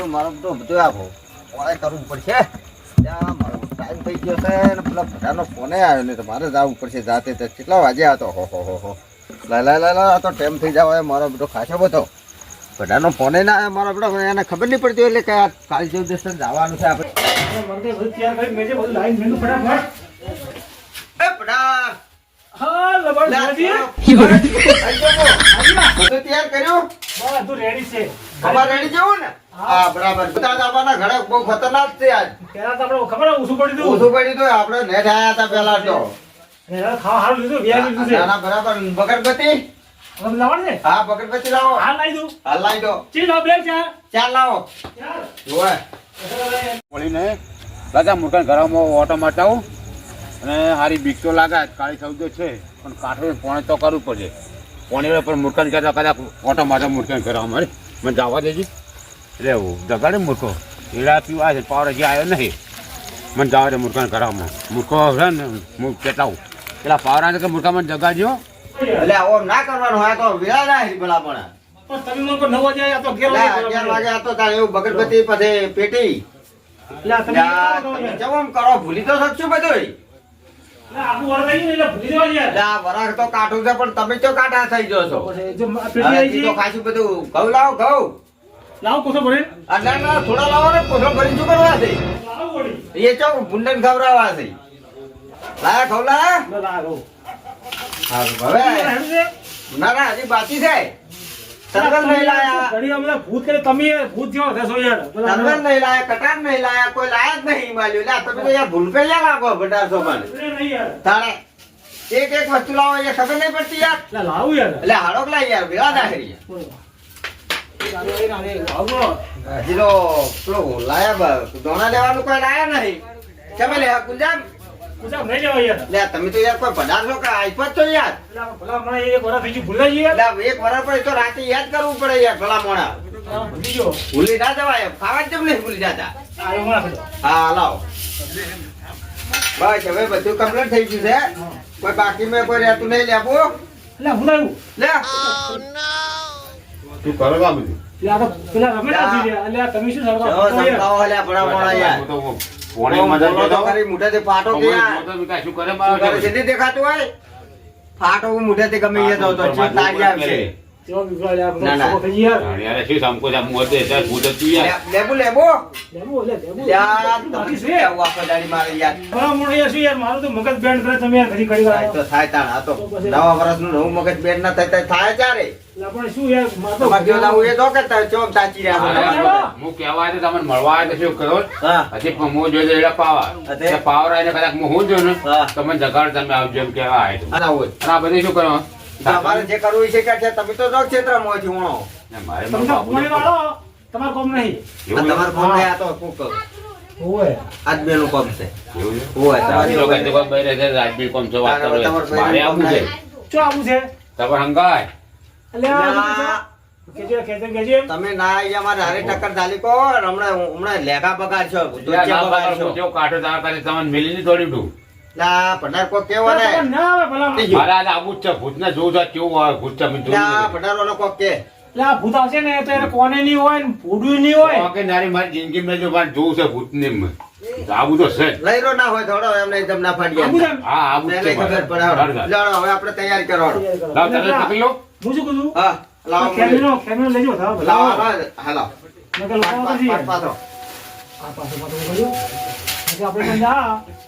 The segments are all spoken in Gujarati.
જો મારો તો બધો આપો કોણે કરવું પડશે ત્યાં મારો ટાઈમ થઈ ગયો છે અને પેલા બધાનો ફોને આવ્યો ને તો મારે જવું પડશે જાતે તો કેટલા વાગે હતો હો હો હો હો લાય લાય લાય આ તો ટાઈમ થઈ જાવ મારો બધો ખાસો બધો બધાનો ફોને ના આવ્યો મારો બધો એને ખબર નહીં પડતી એટલે કે આ કાલ જેવું દર્શન જવાનું છે આપણે હા તૈયાર કર્યું બધું રેડી છે રેડી જવું ને હા બરાબર. બધા આપવાના ઘરે બહુ ખતરનાક છે આજ. પેલા તો આપણે ખબર ઓછું પડી દઉં ઓછું પડી તો આપણે નેટ આયા હતા પેલા તો. ખાવા હારું લીધું વ્યાજ લીધું છે. ના, ના, બરાબર. બગરબત્તી? લાવણ છે? હા લાવો. હાલ લાવી દઉં. હાલ લાવી દો. ચી લાવ ચાર લાવો. જોવે. વળીને દાદા મુરકાન ઘરમાં ઓટો મારતા અને હારી બીક તો લાગે કાળી સૌદો છે. પણ કાઠો પોણે તો કરવું પડશે. પોણે પણ મુરકાન કરતા કદાચ ઓટો મારતા મુરકાન કરવા મારે મને જવા દેજી. એટલે એવું જગાડે મૂર્ખો. એડા પીવા છે પાવર જે આવ્યો નહીં. મને જાવ દે મૂર્ખાને કરવામાં મૂર્ખો છે ને હું કેટલાવું પેલા પાવરા કે મૂર્ખા મને જગાડ્યો એટલે આવો ના કરવાનો હોય તો વેળા ના હેરી ભલા પણ. પણ તમે મને નવ વાગે આ તો અગિયાર વાગે આ તો તારે એવું બગરબત્તી પછી પેટી. એટલે આ તમે લા, નવ વાગે. તમે જવો એમ કરો? ભૂલી તો શકશો બધું એટલે આખું વર થઈ ગયું એટલે ભૂલી જવા યાર લા, વરાળ તો કાઢું છે પણ તમે તો કાઢા થઈ જશો. ખાસું બધું ઘઉં લાવો ઘઉં. લાવો કોસો ભરે ના, ના, થોડા લાવો ને કોસો ભરી શું કરવા છે. એ ચો ભૂંડન ખવડાવવા છે. લાયા ખવલા. હવે. ના ના હજી બાકી છે. સરગમ નહીં લાયા. ઘડી અમે ભૂત કે તમે ભૂત જેવો થશો યાર. પેલા નહીં લાયા કટાર નહીં લાયા કોઈ લાયા જ નહીં હિમાલય. લા તમે તો યાર ભૂલ કર્યા લાગો બટારસો પણ એ નહીં યાર. તાણે એક એક વસ્તુ લાવો એ ખબર નહીં પડતી યાર. લાવું યાર. એટલે હાડોક લાય યાર ના હેરી આવો. હજી તો પેલો લાયા બ- લેવાનું કોઈ લાયા નહીં. કેમ લે કુંજામ? પૂછા નહીં જવા યાર. લે તમે તો યાર કોઈ પધારશો કે આઈપત છો યાર? ભલા એક ભૂલાઈ ગઈ યાર. એક વરસ પડે તો રાતે યાદ કરવું પડે યાર ભલા મોણા. ભૂલી ગયો. ના જવાય ખાવા જ નહીં ભૂલી જતા. હા લાવ. બસ હવે બધું કમ્પ્લીટ થઈ ગયું છે. કોઈ બાકી મેં કોઈ રહેતું નહીં લેવું લે હું લાવું લે. તું કરવા બધું. ફાટો ગમે આવશે મગજ બેન્ડ કરે તમે યાર ઘડી ઘડી થાય વાળો. તો નવા વર્ષ આ તો નવા મગજ બેન ના થાય તો એટલે આપણે શું યાર, મારે તમારે એ તો કે તારે ચોમ રહ્યા હા, બધા. હા. હું કહેવા તો તમને મળવા આવ્યો તો શું કરો હજી હું જોઈ એડા પાવા. તે પાવર આવીને કદાચ હું હું ને તમે જગાડ તમે આવજો એમ કહેવા આવ્યો અને આ બધે શું કરો? તમારે જે કરવું છે કે તમે તો જો ક્ષેત્રમાં છે મારે તમે તો પોણી વાળો, કોમ નહીં. આ તમારે તો કોક ઓય. આજ કોમ છે. તમારી લોકો તમારી તો કોઈ બૈરે છે, રાજબી કોમ છો વાત કરો. મારે આવું છે. શું આવું છે? તમારે હંગાય. તમે ના હારે ટક્કર ચાલી કો. હમણાં હમણાં લેખા પગાર છો તારા તમને મિલી કેવો ને. મારે આવું જ છે છે કેવું હોય ભૂત છે જોયું. કે. આવશે ને તો એને કોને નહીં હોય ને ભૂડું નહીં હોય. કે નારી મારી જિંદગીમાં જો મારે જોવું છે ભૂતની આવું તો છે લઈ રો ના હોય થોડો એમને તમને ના? ફાડી? હા આવું ખબર હવે. આપણે તૈયારી કરવાનું. લાવ તને પકડી લો. હું શું કીધું હા લાવો કેમેરો કેમેરો લેજો લાવો લાવો હા, હા લાવો નકર લોકો પાછો, નથી. પાછો, પાછો. આ પાછો પાછો કરજો. નકર આપણે પણ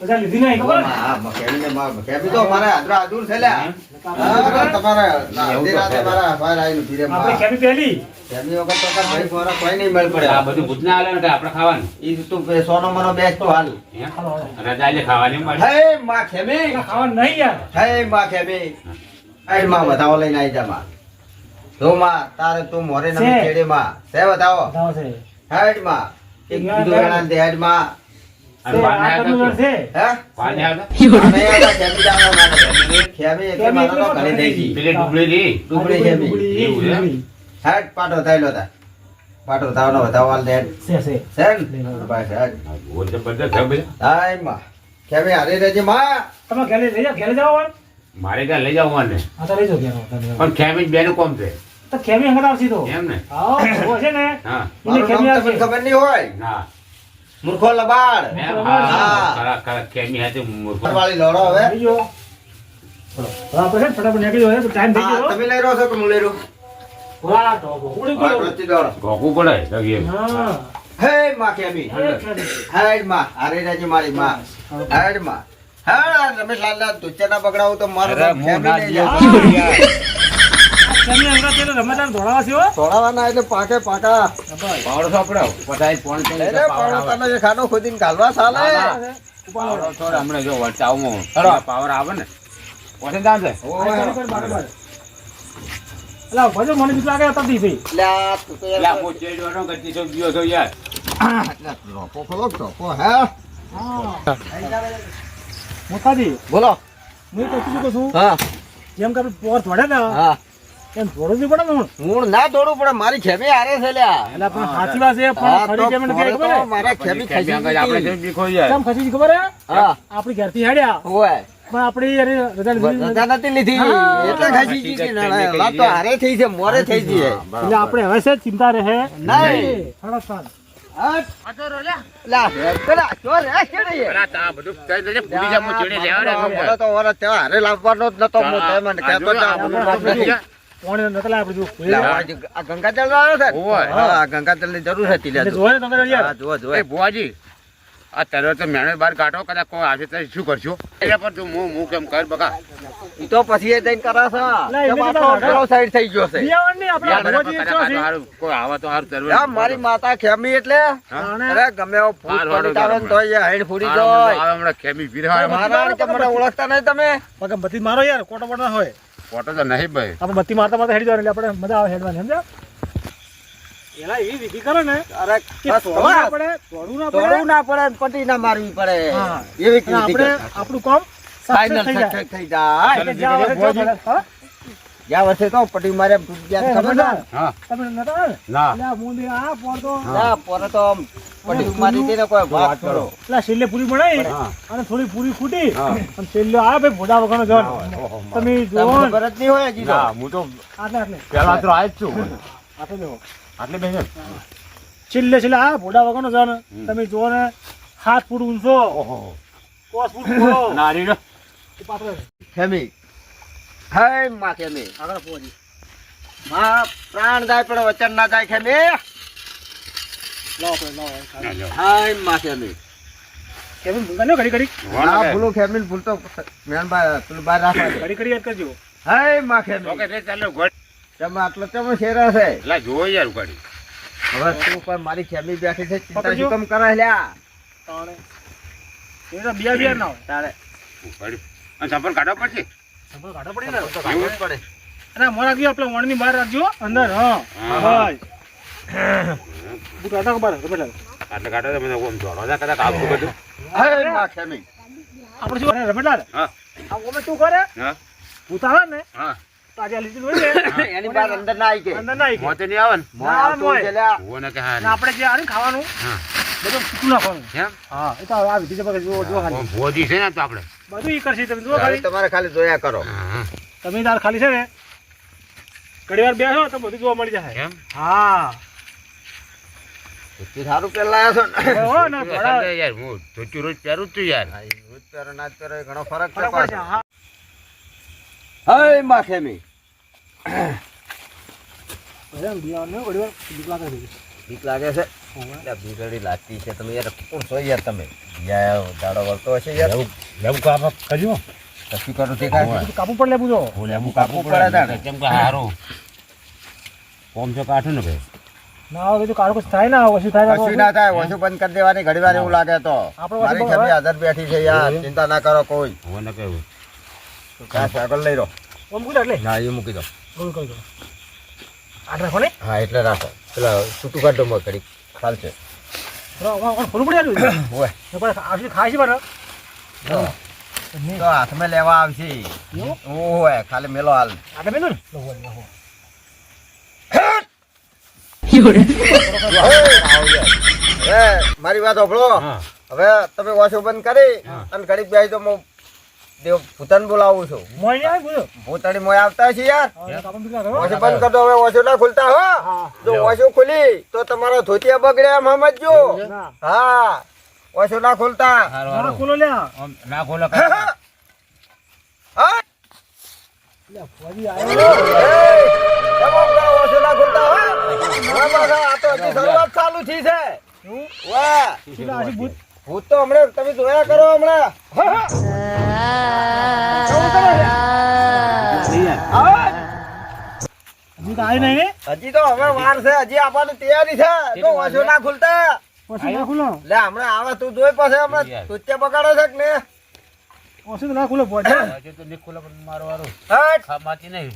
બધા લીધી નહીં ખબર હા, મકેડીને માં- મકેડી તો મારે આદરા આદુર છે લ્યા. હા, તમારે ના, એવું અડધી તો રાતે મારા બહાર આવીને ધીરે આપણે કેમી પહેલી એમની વગર તો ભાઈ ફોરા કોઈ નહીં મેળ પડે. આ બધું ભૂતના આલે ને આપણે ખાવાનું ઈ તું સોનો મનો બેસતો હાલ. રજા એટલે ખાવાની મળે. હે માં ખેમી, એટલે ખાવાનું નહીં યાર હે માં ખેમી. હે માં વધાવો લઈને આઈ જા માં. તો માં, તારે તું મોરે નમી છે. માં. સે વધાવો. બતાવો છે હેડમાં. એક બીજો ગણા દે હેડમાં. પાટો થયેલો. પાટો થાવનો વધાવો હાલ દે હેડ. છે છે છે ને? બોલ તો છે બધા. હાયમાં. ખેમી હારી રહેજે માં. તમે ઘરે લઈ જાઓ ઘરે જાઓ હોય મારે ત્યાં લઈ જાવ મને હા તો લઈ જાઓ ઘેર પણ ખેમી બેનું કોમ છે? તો ખેમી હંગાત આવશે તો? એમ ને? હા છે ને. હા. એની ખેમી આવશે. ખબર નહીં હોય? ના મૂર્ખો લબાડ. હા. હા. ખરા ખરા હતી મૂર્ખ. વાળી લોડો હવે. આવી ગયો ચલો હવે આપણે ફટાફટ નીકળી જઈએ ટાઈમ થઈ ગયો. તમે લઈ રહ્યો છો કે હું લઈ રહ્યો વાહ તો ઉડી ગયો. રોજથી દોડો. ગોકું પડે લગી હા. હે માં ખેમી. હેડમાં. હારે રાજી મારી માં. હેડમાં. ના તો મારું હું ના છે. હો એટલે પાકે પાકા પાવડો પોણી તને ખાનો ખોદીને હા, હા. પાવડો થોડો હમણાં જો પાવર આવે ને. પછી જાણ છે ઓય. એલા ભજો મને બીક લાગે લે તું તો હું છું ગયો છો યાર. લે, ધોકો, હે? મોટાજી બોલો. હું કહું છું? હા. જેમ કે આપણે પોર થોડે ને હા. એમ થોડું બી પડે ને હું હું ના દોડું પડે મારી ખેમી આરે છે લ્યા. એટલે પણ સાચી વાત છે પણ ખરી કેમ નથી ખબર હે? મારા ખેમી ખસી આપણે આપણે ગઈ. જેમ બીકો કેમ ખસી ખબર હે હા. આપણી ઘરથી હેડ્યા. ઓય પણ આપણી અરે રજા લીધી નથી. લીધી. એટલે ખસી ગઈ છે ના, તો હારે થઈ છે મોરે થઈ ગઈ છે. એટલે આપણે હવે છે ચિંતા રહે. નહીં. થોડા સાત. ગંગાજળ ને? ઓય. હા, આ ગંગાજળની જરૂર હતી ભુવાજી આ તરત તો મેણે બહાર કાઢો કદાચ કોઈ આવશે તો શું કરશો એટલે પણ તું હું હું કેમ કર બકા ઈ તો પછી એ જઈને કરે છે. side થઈ ગયો છે. કોઈ આવા તો હાર તરવે. મારી માતા ખેમી એટલે અરે ગમે એવો ફૂટ પડી આવે તો એ હેડ ફૂડી જાય. હમણા ખેમી વિરહાય. મારા કે મને ઓળખતા નહીં તમે પગે બધી મારો યાર કોટો બોટો હોય કોટો તો નહીં ભાઈ આપણે બત્તી મારતા મારતા હેડી જવાનું એટલે આપણે મજા આવે હેડવાની સમજ્યા એલા એવી વિધિ કરે ને અરે કે બસ તોડવું ના પડે તોડવું ના પડે. ના પડે પટી ના મારવી પડે. એવી આપણે આપણું કામ ફાઇનલ થઈ જાય. થઈ જાય. એટલે જ્યાં વર્ષે જો પડે, હા? ગયા વર્ષે તો પટી મારે તૂટી ખબર છે? તમે નતા? ના. એટલે આ પોર તો ના પોરે તો પટી મારી હતી કોઈ વાત કરો. એટલે આ છેલ્લે પૂરી બનાવી અને થોડી પૂરી ફૂટી અને છેલ્લે આ ભાઈ ભોડા વગરનો જવાન તમે જુઓ તમને જ નહીં હોય હજી ના હું તો આટલે આટલે. પેલા તો આજ છું. આટલે બેસે છેલ્લે છેલ્લે આ ભોડા વગરનો જવાન તમે જુઓ ને હાથ ફૂટ ઊંચો ઓહો કોસ ફૂટ. નારી. ખેમી હે માં ખેમી આગળ પહોંચી. માં પ્રાણ જાય પણ વચન ના જાય ખેમી લાવો આપણે, લાવો. ના. હાયમાં ખેમી કેમ ભૂંગા ઘડી ઘડી વાળો ના ભૂલો ભૂલું ખેમી ભૂલતો મેણબા પેલું બહાર રાખવા. ઘડી ઘડી યાદ કરજો હાયમાં તો ખેમી કે તે ચાલ્યો ગોળ. તમે આટલો તમે શેરા છે. એટલે જોવો યાર ઉપાડી. હવે તું પણ મારી ખેમી બેઠી છે ચિંતા. શું કેમ કરે લ્યા? તાણે. એ તો બે બે ના તારે ઉગાડી. અને સંપર્ક કાઢવો પડશે? સંભાળ કાઢો પડી ને? પડે. અને મોં રાખજો આપણે વણની બહાર રાખજો અંદર હા. હા. બસ બુટ બહાર આટલે કાઢો તો ઓમ દોડો જા બધું. ખેમી આપણે શું રમેશલાલ, હા. આ ઓમે શું કરે? હા. ભૂત ને? હા. તો આજે હોય ને એની બાર અંદર ના આવી કે. અંદર ના આવી મોતે નહીં આવે ને? મોં આવતું હોય છે લ્યા. જુઓ ને. કે હા આપણે જે આને ખાવાનું બધું છૂટું નાખવાનું. એમ? હા એ તો આ વિધિ છે બગા જુઓ જુઓ ખાલી. ભોજી છે ને તો આપણે. બધું ઈ કરશે તમે જુઓ ખાલી. તમારે ખાલી જોયા કરો. હા, હા. તમે તાર ખાલી છે ને ઘડી બેસો તો બધું જોવા મળી જાય. એમ? હા. સારું છો ને. યાર હું ધોતી રોજ પહેરું છું યાર. રોજ પહેરો, ના પહેરો ઘણો ફરક પાછો. હા. હાય લાગે છે બીક લાગે છે? એટલે બીગડી લાગતી છે. તમે યાર કોણ છો યાર તમે? યાર દાડો વળતો હશે યાર? લેવું કાપ કરજો. કશું કરું તે કાંઈ? બધું પડે લેવું જો લેવું કાપવું પડે કેમ કે હારું. ઓમ છો કાઠું ને ભાઈ? ના આવે તો કાળો થાય ના આવે થાય કશું ના થાય. ઓછું બંધ કરી દેવાની. ઘડી વાર એવું લાગે તો. આપણે મારી પાછું હાજર બેઠી છે યાર. ચિંતા ના કરો કોઈ. હું ને કહ્યું આગળ લઈ રહો ઓમ કુદા એટલે? ના એ મૂકી દો. કરી દો. આટ રાખો ને. હા એટલે રાખો. પેલા છૂટું કાઢો મોં ઘડી ચાલશે. ખોલું પડી આવ્યું ખાય છે મારે તો. હાથમાં લેવા આવશે. ઓય ખાલી મેલો હાલ. આટલે ને? મારી વાત સાંભળો હવે તમે વોશો બંધ કરી અને ઘડીક બેસી તો દેવ ભૂતન બોલાવું છું. ભૂતણી મોય આવતા છે યાર. ઓછો બંધ કરી હવે ઓછો ના ખુલતા હો. જો ઓછો ખુલી તો તમારા ધોતિયા બગડે એમ સમજજો. હા. ઓછો ના ખુલતા. ના, ખોલો. ના તો ચાલુ થઈ છે. વાહ. ભૂત? તો હમણાં તમે જોયા કરો હમણાં. હજી તો હવે વાર છે હજી આપવાની તૈયારી છે. તો ના ખુલતા. ઓછી ના ખુલો. લે હમણાં આવે તું જોઈ પાસે હમણાં તુચ્ચા બગાડે છે કે ને ઓછી ના ખુલો, ફોજી. તો નહીં ખોલો પણ મારો વારો. હટ. ખામાતી નહીં.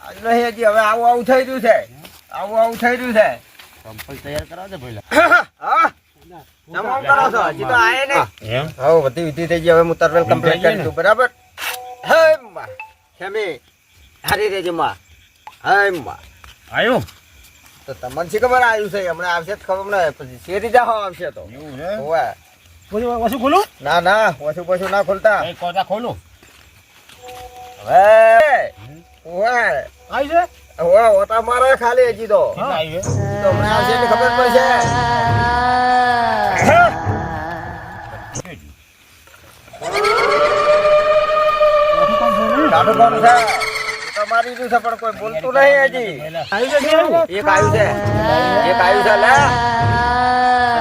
આજ નહીં હજી હવે આવું આવું થઈ રહ્યું છે. આવું આવું થઈ રહ્યું છે. ચંપલ તૈયાર કરાવ પહેલા હા. તમામ કરો છો. હજી તો આયે ને એમ? હવે બધી વિધિ થઈ ગઈ. હવે હું તરવેલ કમ્પ્લીટ કરી દઉં. બરાબર? હે માં. ખેમી હારી રેજી માં. હે માં. આવ્યું તો તમને શી ખબર આવ્યું છે? હમણાં આવશે તો ખબર ને પછી શેરી જાહો આવશે તો. ખોલું? ના ના. વસુ પછું ના ખોલતા. ખોલું? હવે. હોવે. આવી છે? ઓટા મારે ખાલી હજી તો. હમણાં આવશે ખબર પડશે ઓછી કામ છે. કોણ છે તમારી છે પણ કોઈ બોલતું નહીં હજી. કે એક આવ્યું છે. એક આવ્યું છે લે.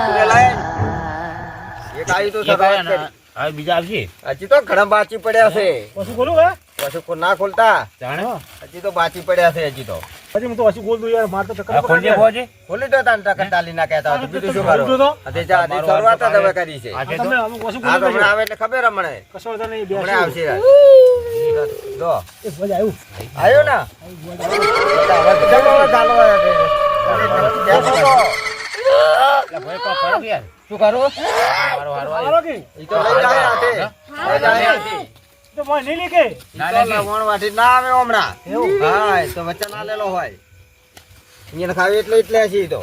તું લે એક આવ્યું તો કરી. હવે બીજા આવશે? હજી તો ઘણા બાચી પડ્યા છે. પછી ખોલું, હે? પછી કોઈ ના ખોલતા. જાણે. હજી તો બાચી પડ્યા છે હજી તો. પછી હું તો પછી ખોલ દઉં યાર, મારે તો ચક્કર ખોલી ભોજી ખોલી દો તાન ટકર ડાલી ના કહેતા હતો બીજું શું કરો? ખોલજો તો. હજી જા, હજી શરૂઆત જ હવે કરી છે. તમે અમુક પછી હા ખોલી તો આવે એટલે ખબર હમણે કશો તો નહીં, બેસજો. આવશે જો આવ્યું. ને શું કરું ખાવી એટલે એટલે હશે તો?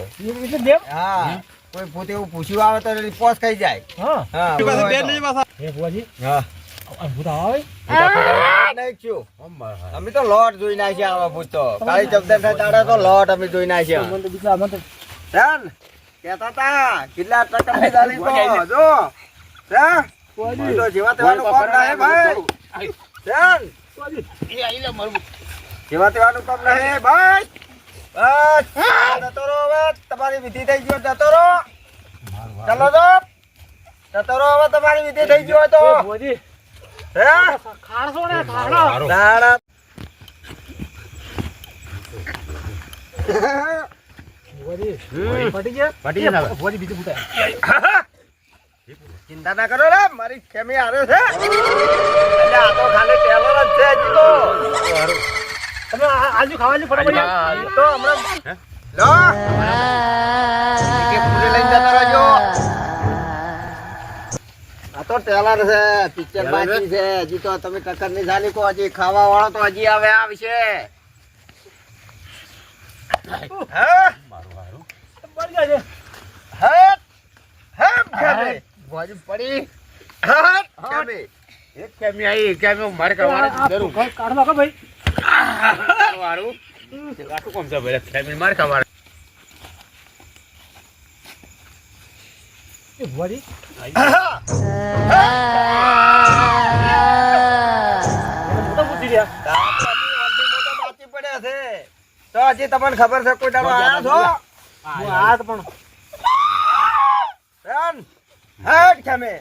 હા કોઈ પોતે એવું પૂછ્યું આવે તો પોસ ખાઈ જાય હા. હા ભૂત આવે? અમે તો લોટ જોઈ નાખ્યા આવા ભૂત તો. કાળી તારે તો લોટ અમે જોઈ નાખ્યા. તો કેટલા ટકા તો જો. તો જેવા તેવાનું કામ નહીં ભાઈ. ફોજી. એ આઈ લે મારું. જેવા તેવાનું કામ નહીં ભાઈ. બસ. જતો રહો હવે તમારી વિધિ થઈ ગયો જતો રહો ચાલો તો. જતો રહો હવે તમારી વિધિ થઈ ગયો તો. હે? ખાણસો ને ખાણો. દાડા. ચિંતા ના કરો રે મારી ખેમી આવે છે. આ તો ખાલી ટેલર જ છે હજી તો તમે આજુ ખાવાનું ફટાફટ. તો હમણાં લો. પૂરી લઈને જતા રહેજો. તો ટેલર છે પિક્ચર બાકી છે. હજી તો તમે ટક્કર નહીં જાણી કો હજી ખાવા વાળો તો હજી હવે આવશે. હે? પડી. કેમી આવી કેમી મારે આ- કરવાની જરૂર. કાઢ ભાઈ. મારો આટલું કોમ છે ભાઈ કેમી મારે કરવાની છે તો હજી તમને ખબર છે કોઈ દાડો આયા છો હું તો પણ બેન હેડ ખેમી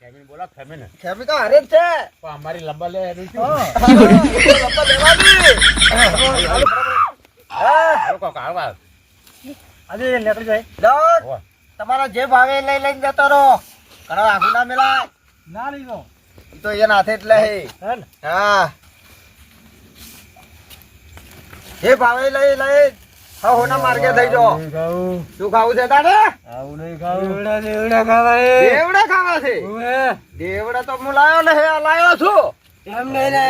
કેમી બોલા કેમી ને ખેમી તો હારે છે પણ અમારી લંબા લે. લંબા લેવાની આજે નીકળી જાય. તમારા જે ભાવે લઈ લઈને જતો રહો. ઘણા આખું ના મેલાય. ના લઈ એ તો એના હાથે એટલે હે હા. જે ભાવે લઈ લઈ. હોના માર્ગે થઈ જો શું ખાવું છે તારે? આવું નહીં ખાવું. દેવડા દેવડા ખાવા દેવડા ખાવા છે? દેવડા તો હું લાયો ને લાયો છું. એમ નહીં ને.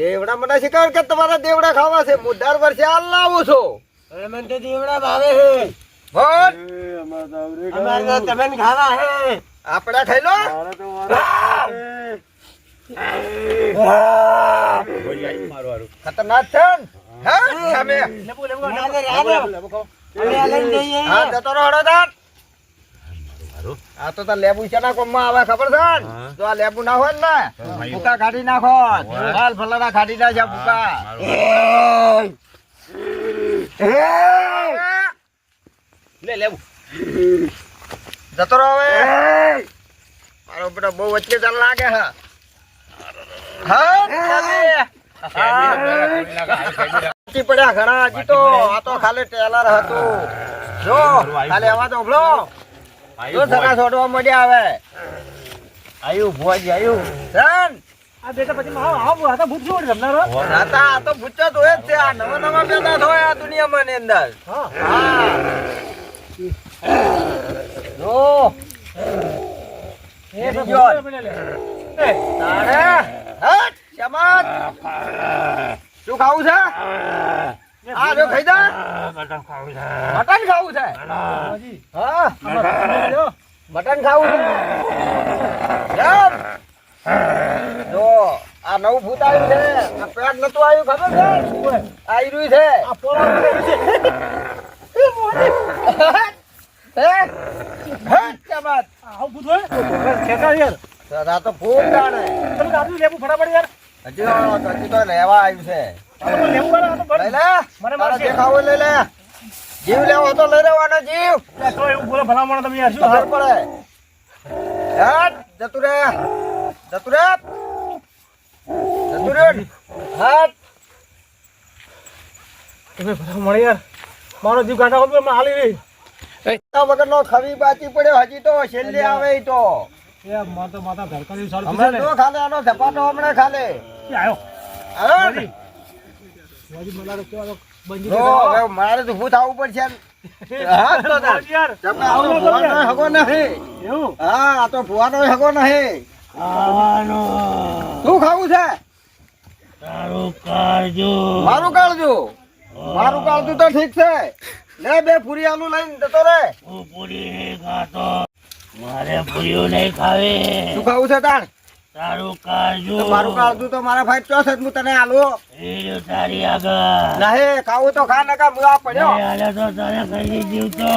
દેવડા મને શીખર કે તમારા દેવડા ખાવા છે? હું દર વર્ષે હાલ લાવું છું. મને દેવડા ભાવે છે. બોલ અમારે તો તમને ખાવા છે. આપણે ખાઈ લો. ખતરનાક છે? હા? સામે. હા જતો રહો હળો આ તો તાર લેબુ છે ના કોમમાં આવે ખબર છે તો આ લેબુ ના હોય ને. ભૂકા કાઢી નાખો. હાલ ફલાણા કાઢી નાખ્યા ભૂકા. લે લેવું. જતો રહો હવે. મારો બેટા બહુ વચ્ચે ચાલ લાગે હા. પડ્યા ઘણા હજી તો આ તો ખાલી ટેલર હતું. જો ખાલી અવાજ ઓભળો જો સગા છોડવા મળ્યા આવે આયુ ભોજ આયુ. ધન! આ બેટા પછી આવો આવો આ તો ભૂત જોડે રમનારો રાતા આ તો ભૂચા તો એ જ છે. આ નવા નવા પેદા થયા આ દુનિયામાં ની અંદર. હા. હા. મટન ખાવું છે મટન જો આ નવું ભૂત આવ્યું છે આ પેટ નતું આવ્યું ખબર છે આવી રહ્યું છે આ પોળો છે. જીવ લેવો તો લઈ લેવાનો જીવ એવું બોલો ભલામણ તમે શું ખબર પડે જતું રે જતું રે જતું રે હટ તમે ભલા યાર મારો જીવ ગાંઠા હાલી રહી. ખવી બાકી પડ્યો હજી તો છેલ્લે આવે તો. માર તો ને. ને? ભૂત આવવું પડશે. ને. હગો નહીં હા આ તો ભુવાનો હગો નહીં શું ખાવું છે? મારું કાળજુ? મારું કાળજુ તો ઠીક છે. લે બે પૂરી આલુ લઈને જતો રે મારે પૂરીઓ નહીં ખાવી. શું ખાવું છે તાણ? તારું કાજુ. મારું કાજુ તો મારા ભાઈ ચો છે હું તને આલુ. એ તારી આગળ. નહીં ખાવું તો ખા નકા મુઆ પડ્યો. નહીં હાલે તો તને ખાઈ દીધું તો.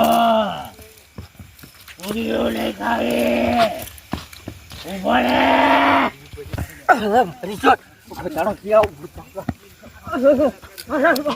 પૂરીઓ નહીં ખાવી. ઊભો રે અરે, મારી જોડ. જાણો કિયા ભૂત